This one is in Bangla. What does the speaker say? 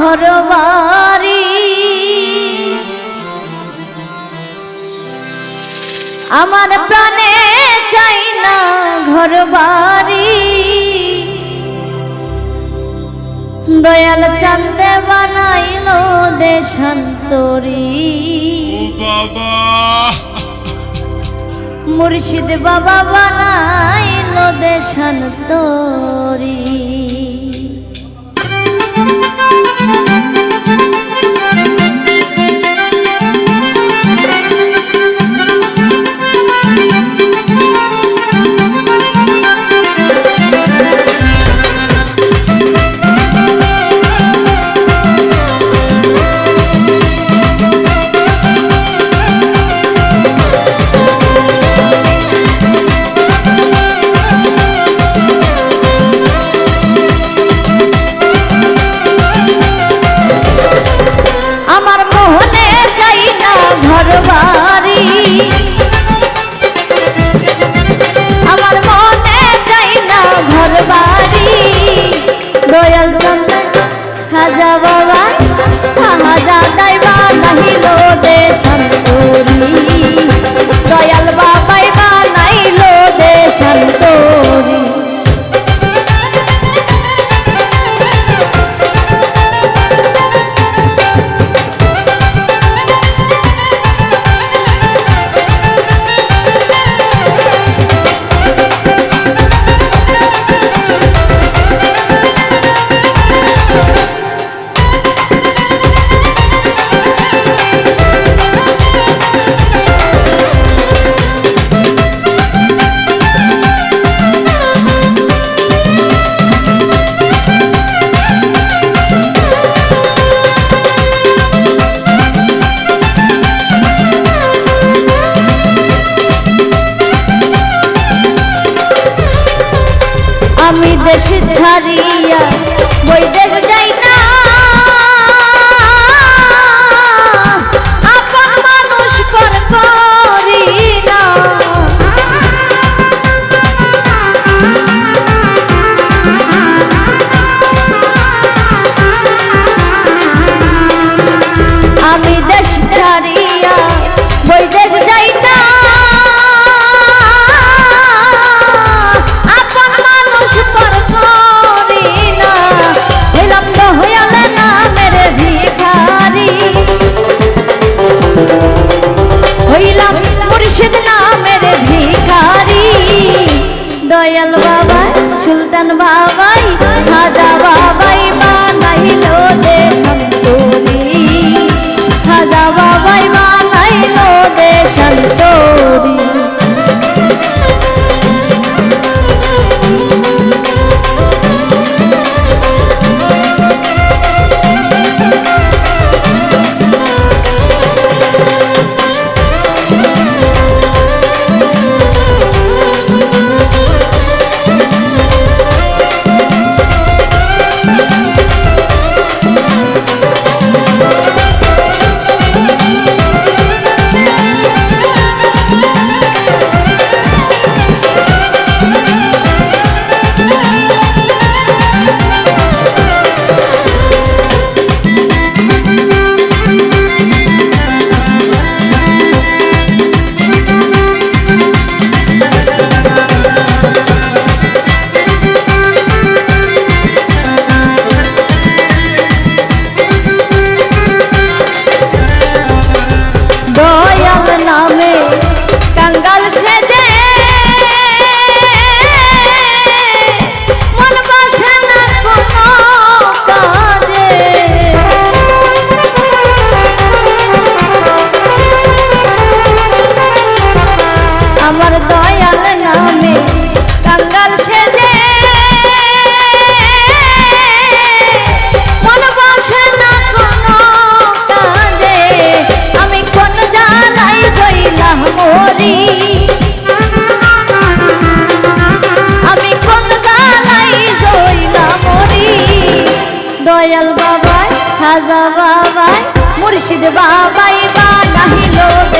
ঘর বাড়ি আমার প্রাণে চাই না ঘর বাড়ি দয়াল চান্দে বানাইলো দেশান্তরী। বাবা। মুর্শিদ বাবা বানাইলো দেশান্তরী। দেশ ছাড়িয়া বই দেশ যাই না। আপন মানুষ পর করি না। আমি দেশ ছাড়িয়া বই দেশ যাই না। সুলতান বাবাই খাজা বাবাই মুর্শিদ বাবাই বানাইল